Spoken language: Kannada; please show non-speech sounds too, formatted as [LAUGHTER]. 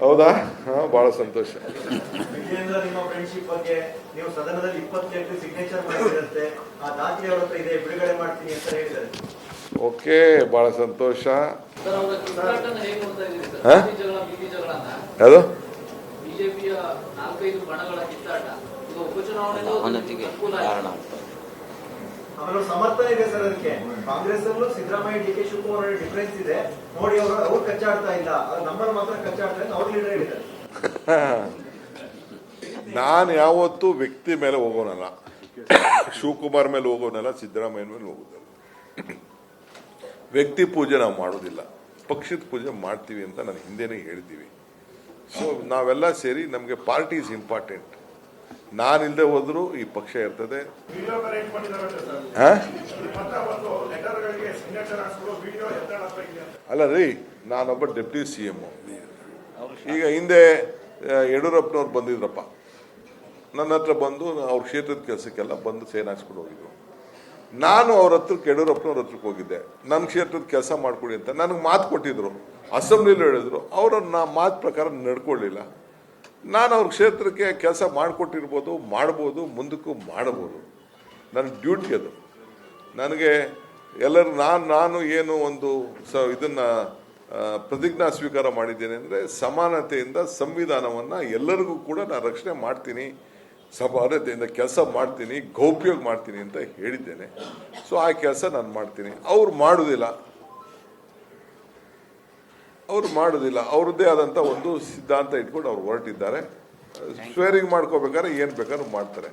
ಹೌದಾ? ಹಾ ಬಹಳ ಸಂತೋಷ. ವಿಜಯೇಂದ್ರ ನಿಮ್ಮ ಫ್ರೆಂಡ್ಶಿಪ್ ಬಗ್ಗೆ ನೀವು ಸದನದಲ್ಲಿ ಇಪ್ಪತ್ತೆಂಟು ಸಿಗ್ನೇಚರ್ ಮಾಡಿರುತ್ತೆ ಆ ದಾಖಲೆ ಇದೆ ಬಿಡುಗಡೆ ಮಾಡ್ತೀನಿ ಅಂತ ಹೇಳಿದ್ದಾರೆ. ಓಕೆ ಬಹಳ ಸಂತೋಷ. ಯಾವುದು? ಬಿಜೆಪಿಯ ನಾಲ್ಕೈದು ಬಣಗಳ ಕಿತ್ತಾಟ. ಇದು ಉಪಚುನಾವಣೆಗೂ ಕಾರಣ ಅವ್ರ ಸಮರ್ಥನೆ ಇದೆ ಸರ್ ಅದಕ್ಕೆ. ಕಾಂಗ್ರೆಸ್ ಅಲ್ಲೂ Siddaramaiah, D K Shivakumar difference ಇದೆ. ನೋಡಿ ಅವರು, ಅವ್ರು ಕಚ್ಚಾಡ್ತಾ ಇಲ್ಲ. ನಮ್ಮಲ್ಲಿ ಮಾತ್ರ ಕಚ್ಚಾಡ್ತಾ ಇಲ್ಲ ಅವ್ರ ಲೀಡರ್ ಹೇಳಿದ್ದಾರೆ [LAUGHS] ನಾನು ಯಾವತ್ತೂ ವ್ಯಕ್ತಿ ಮೇಲೆ ಹೋಗೋನಲ್ಲ. ಶಿವಕುಮಾರ್ ಮೇಲೆ ಹೋಗೋನಲ್ಲ, ಸಿದ್ದರಾಮಯ್ಯ ಮೇಲೆ ಹೋಗೋದಲ್ಲ ವ್ಯಕ್ತಿ ಪೂಜೆ ನಾವು ಮಾಡೋದಿಲ್ಲ. ಪಕ್ಷದ ಪೂಜೆ ಮಾಡ್ತೀವಿ ಅಂತ ನಾನು ಹಿಂದೆನೇ ಹೇಳ್ತೀವಿ ಸೊ ನಾವೆಲ್ಲ ಸೇರಿ ನಮಗೆ ಪಾರ್ಟಿ ಇಸ್ ಇಂಪಾರ್ಟೆಂಟ್ ನಾನಿಲ್ಲದೆ ಹೋದ್ರು ಈ ಪಕ್ಷ ಇರ್ತದೆ. ಅಲ್ಲ ರೀ ನಾನೊಬ್ಬ ಡೆಪ್ಟಿ ಸಿ ಎಂ ಈಗ ಹಿಂದೆ ಯಡಿಯೂರಪ್ಪನವ್ರು ಬಂದಿದ್ರಪ್ಪ. ನನ್ನ ಹತ್ರ ಬಂದು ಅವ್ರ ಕ್ಷೇತ್ರದ ಕೆಲಸಕ್ಕೆಲ್ಲ ಬಂದು ಸೇನ್ ಹಾಕ್ಸ್ಕೊಂಡು ಹೋಗಿದ್ರು. ನಾನು ಅವ್ರ ಹತ್ರಕ್ಕೆ ಯಡಿಯೂರಪ್ಪನವ್ರ ಹತ್ರಕ್ಕೆ ಹೋಗಿದ್ದೆ. ನನ್ನ ಕ್ಷೇತ್ರದ ಕೆಲಸ ಮಾಡಿಕೊಡಿ ಅಂತ. ನನಗೆ ಮಾತು ಕೊಟ್ಟಿದ್ರು. ಅಸೆಂಬ್ಲಿಲಿ ಹೇಳಿದ್ರು. ಅವರನ್ನ ಮಾತು ಪ್ರಕಾರ ನಡ್ಕೊಳ್ಳಿಲ್ಲ ನಾನು ಅವ್ರ ಕ್ಷೇತ್ರಕ್ಕೆ ಕೆಲಸ ಮಾಡಿಕೊಟ್ಟಿರ್ಬೋದು, ಮಾಡ್ಬೋದು, ಮುಂದಕ್ಕೂ ಮಾಡಬಹುದು ನನ್ನ ಡ್ಯೂಟಿ ಅದು. ನನಗೆ ಎಲ್ಲರೂ ನಾನು ನಾನು ಏನು ಒಂದು ಸ ಇದನ್ನ ಪ್ರತಿಜ್ಞಾ ಸ್ವೀಕಾರ ಮಾಡಿದ್ದೇನೆ ಅಂದರೆ ಸಮಾನತೆಯಿಂದ ಸಂವಿಧಾನವನ್ನು ಎಲ್ಲರಿಗೂ ಕೂಡ ನಾನು ರಕ್ಷಣೆ ಮಾಡ್ತೀನಿ, ಸಮಾನತೆಯಿಂದ ಕೆಲಸ ಮಾಡ್ತೀನಿ, ಗೌಪ್ಯವಾಗಿ ಮಾಡ್ತೀನಿ ಅಂತ ಹೇಳಿದ್ದೇನೆ. ಸೊ ಆ ಕೆಲಸ ನಾನು ಮಾಡ್ತೀನಿ. ಅವ್ರು ಮಾಡುವುದಿಲ್ಲ ಅವ್ರು ಮಾಡೋದಿಲ್ಲ. ಅವ್ರದ್ದೇ ಆದಂಥ ಒಂದು ಸಿದ್ಧಾಂತ ಇಟ್ಕೊಂಡು ಅವ್ರು ಹೊರಟಿದ್ದಾರೆ. ಸ್ವೇರಿಂಗ್ ಮಾಡ್ಕೋಬೇಕಾದ್ರೆ ಏನು ಬೇಕಾದ್ರೂ ಮಾಡ್ತಾರೆ.